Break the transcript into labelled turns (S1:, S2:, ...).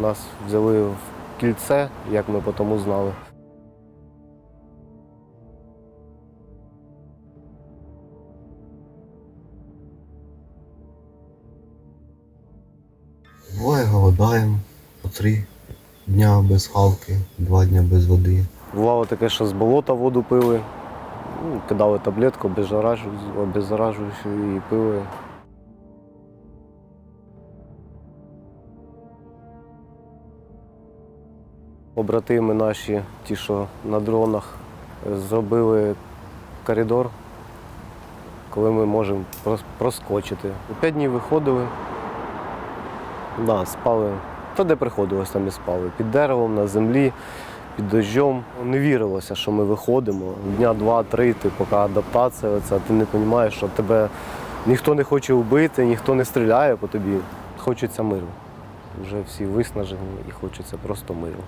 S1: Нас взяли в кільце, як ми потім узнали.
S2: Буває, голодаємо по три дня без халки, два дня без води.
S1: Бувало таке, що з болота воду пили, ну, кидали таблетку обеззаражуючу, обеззаражуючу і пили. Побратими наші, ті, що на дронах, зробили коридор, коли ми можемо прос- проскочити. П'ять днів виходили, да, спали. Та де приходилось, там і спали. Під деревом, на землі, під дощом. Не вірилося, що ми виходимо. Дня два-три, ти поки адаптація, оця, ти не розумієш, що тебе ніхто не хоче вбити, ніхто не стріляє по тобі. Хочеться миру. Вже всі виснажені і хочеться просто миру.